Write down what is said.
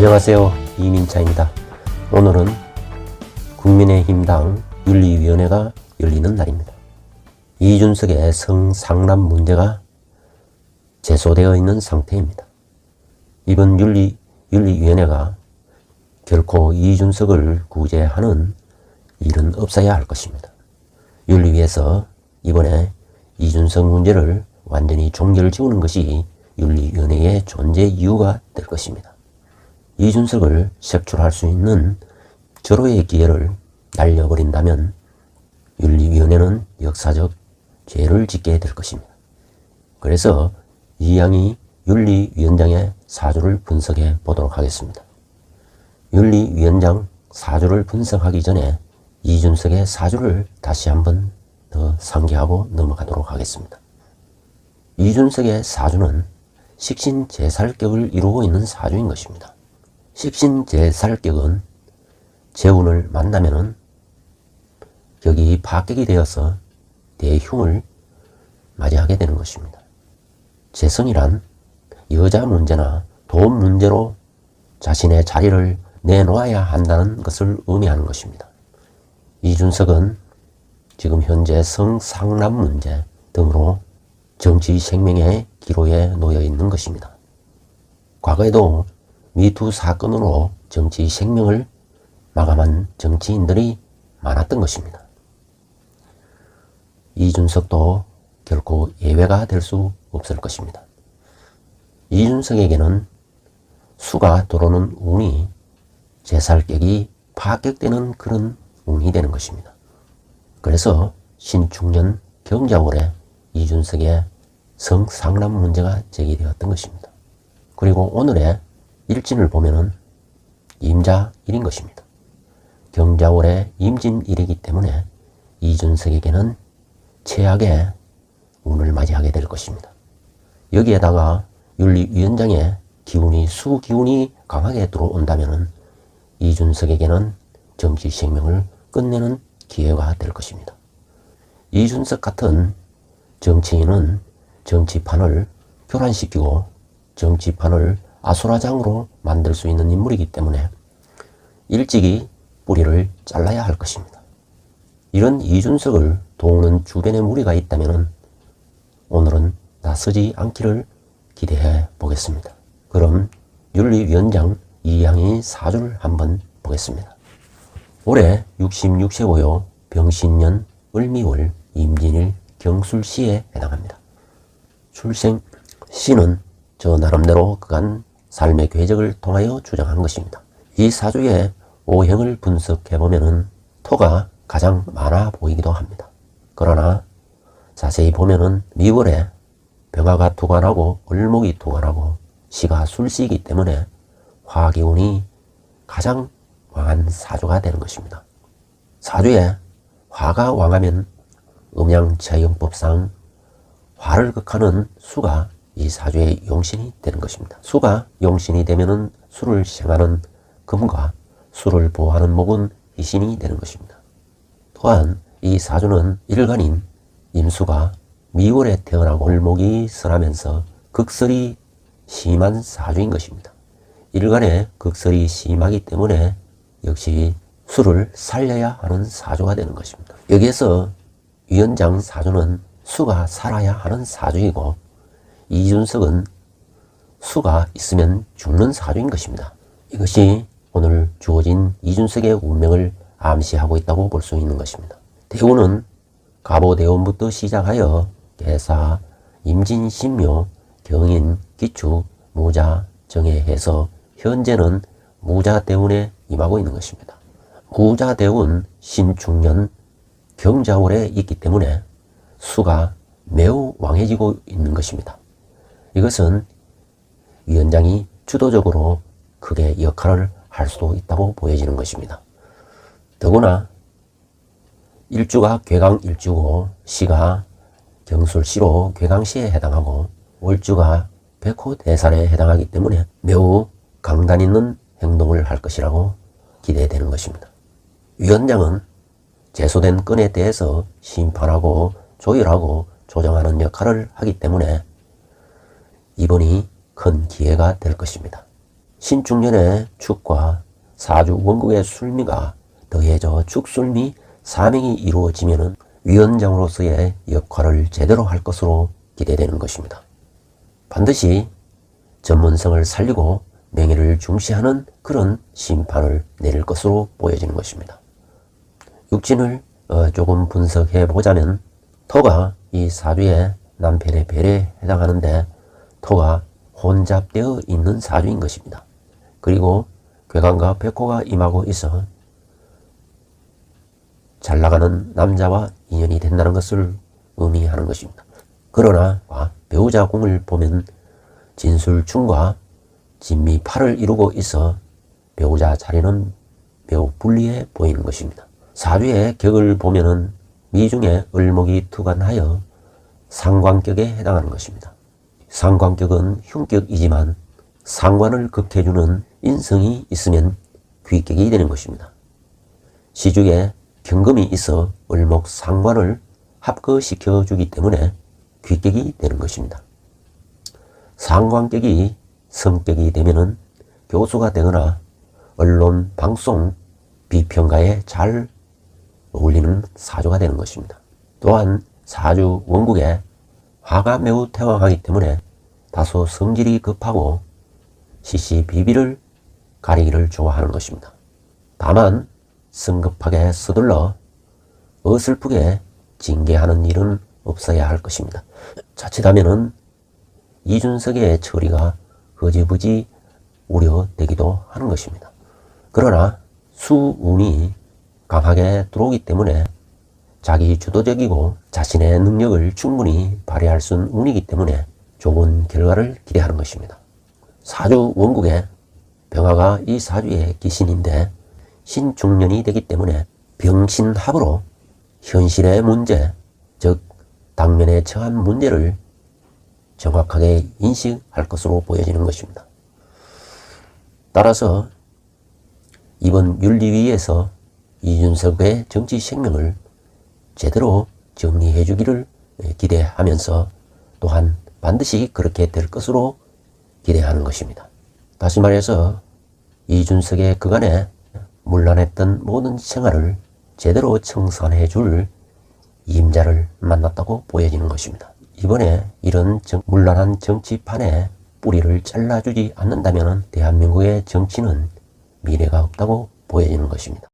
안녕하세요. 이민차입니다. 오늘은 국민의힘당 윤리위원회가 열리는 날입니다. 이준석의 성상남 문제가 제소되어 있는 상태입니다. 이번 윤리, 윤리위원회가 결코 이준석을 구제하는 일은 없어야 할 것입니다. 윤리위에서 이번에 이준석 문제를 완전히 종결 지우는 것이 윤리위원회의 존재 이유가 될 것입니다. 이준석을 색출할 수 있는 절호의 기회를 날려버린다면 윤리위원회는 역사적 죄를 짓게 될 것입니다. 그래서 이양이 윤리위원장의 사주를 분석해 보도록 하겠습니다. 윤리위원장 사주를 분석하기 전에 이준석의 사주를 다시 한번 더 상기하고 넘어가도록 하겠습니다. 이준석의 사주는 식신제살격을 이루고 있는 사주인 것입니다. 식신제살격은 재운을 만나면은 격이 파격이 되어서 대흉을 맞이하게 되는 것입니다. 재성이란 여자 문제나 돈 문제로 자신의 자리를 내놓아야 한다는 것을 의미하는 것입니다. 이준석은 지금 현재 성상남 문제 등으로 정치 생명의 기로에 놓여 있는 것입니다. 과거에도 미투 사건으로 정치 생명을 마감한 정치인들이 많았던 것입니다. 이준석도 결코 예외가 될 수 없을 것입니다. 이준석에게는 수가 들어오는 운이 제살격이 파격되는 그런 운이 되는 것입니다. 그래서 신축년 경자월에 이준석의 성상남 문제가 제기되었던 것입니다. 그리고 오늘의 일진을 보면은 임자일인 것입니다. 경자월의 임진일이기 때문에 이준석에게는 최악의 운을 맞이하게 될 것입니다. 여기에다가 윤리위원장의 기운이 수기운이 강하게 들어온다면 이준석에게는 정치 생명을 끝내는 기회가 될 것입니다. 이준석 같은 정치인은 정치판을 교란시키고 정치판을 아수라장으로 만들 수 있는 인물이기 때문에 일찍이 뿌리를 잘라야 할 것입니다. 이런 이준석을 도우는 주변에 무리가 있다면 오늘은 나서지 않기를 기대해 보겠습니다. 그럼 윤리위원장 이양희 사주를 한번 보겠습니다. 올해 66세 고요. 병신년 을미월 임진일 경술시에 해당합니다. 출생 시는 저 나름대로 그간 삶의 궤적을 통하여 주장한 것입니다. 이 사주의 오행을 분석해 보면은 토가 가장 많아 보이기도 합니다. 그러나 자세히 보면은 미월에 병화가 투관하고 을목이 투관하고 시가 술시이기 때문에 화기운이 가장 왕한 사주가 되는 것입니다. 사주에 화가 왕하면 음양자용법상 화를 극하는 수가 이 사주의 용신이 되는 것입니다. 수가 용신이 되면은 수를 생하는 금과 수를 보호하는 목은 희신이 되는 것입니다. 또한 이 사주는 일간인 임수가 미월에 태어나고 을목이 설하면서 극설이 심한 사주인 것입니다. 일간에 극설이 심하기 때문에 역시 수를 살려야 하는 사주가 되는 것입니다. 여기에서 위원장 사주는 수가 살아야 하는 사주이고 이준석은 수가 있으면 죽는 사주인 것입니다. 이것이 오늘 주어진 이준석의 운명을 암시하고 있다고 볼 수 있는 것입니다. 대운은 가보대운부터 시작하여 개사, 임진, 신묘, 경인, 기축, 무자, 정해해서 현재는 무자대운에 임하고 있는 것입니다. 무자대운 신축년 경자월에 있기 때문에 수가 매우 왕해지고 있는 것입니다. 이것은 위원장이 주도적으로 크게 역할을 할 수도 있다고 보여지는 것입니다. 더구나 일주가 괴강 일주고 시가 경술시로 괴강시에 해당하고 월주가 백호 대살에 해당하기 때문에 매우 강단 있는 행동을 할 것이라고 기대되는 것입니다. 위원장은 제소된 건에 대해서 심판하고 조율하고 조정하는 역할을 하기 때문에 이번이 큰 기회가 될 것입니다. 신중년의 축과 사주 원국의 술미가 더해져 축술미 사명이 이루어지면은 위원장으로서의 역할을 제대로 할 것으로 기대되는 것입니다. 반드시 전문성을 살리고 명예를 중시하는 그런 심판을 내릴 것으로 보여지는 것입니다. 육진을 어, 조금 분석해 보자면 토가 이 사주의 남편의 별에 해당하는데 토가 혼잡되어 있는 사주인 것입니다. 그리고 괴간과 백호가 임하고 있어 잘 나가는 남자와 인연이 된다는 것을 의미하는 것입니다. 그러나 배우자 공을 보면 진술충과 진미팔을 이루고 있어 배우자 자리는 매우 불리해 보이는 것입니다. 사주의 격을 보면은 미중에 을목이 투관하여 상관격에 해당하는 것입니다. 상관격은 흉격이지만 상관을 극해주는 인성이 있으면 귀격이 되는 것입니다. 시중에 경금이 있어 을목 상관을 합거시켜 주기 때문에 귀격이 되는 것입니다. 상관격이 성격이 되면은 교수가 되거나 언론, 방송, 비평가에 잘 어울리는 사주가 되는 것입니다. 또한 사주 원국에 화가 매우 태왕하기 때문에 다소 성질이 급하고 시시비비를 가리기를 좋아하는 것입니다. 다만 성급하게 서둘러 어설프게 징계하는 일은 없어야 할 것입니다. 자칫하면은 이준석의 처리가 흐지부지 우려되기도 하는 것입니다. 그러나 수운이 강하게 들어오기 때문에 자기 주도적이고 자신의 능력을 충분히 발휘할 수 있는 운이기 때문에 좋은 결과를 기대하는 것입니다. 사주 원국에 병화가 이 사주의 기신인데 신중년이 되기 때문에 병신합으로 현실의 문제, 즉 당면에 처한 문제를 정확하게 인식할 것으로 보여지는 것입니다. 따라서 이번 윤리위에서 이준석의 정치 생명을 제대로 정리해 주기를 기대하면서 또한 반드시 그렇게 될 것으로 기대하는 것입니다. 다시 말해서 이준석의 그간에 문란했던 모든 생활을 제대로 청산해 줄 임자를 만났다고 보여지는 것입니다. 이번에 이런 정, 문란한 정치판에 뿌리를 잘라주지 않는다면 대한민국의 정치는 미래가 없다고 보여지는 것입니다.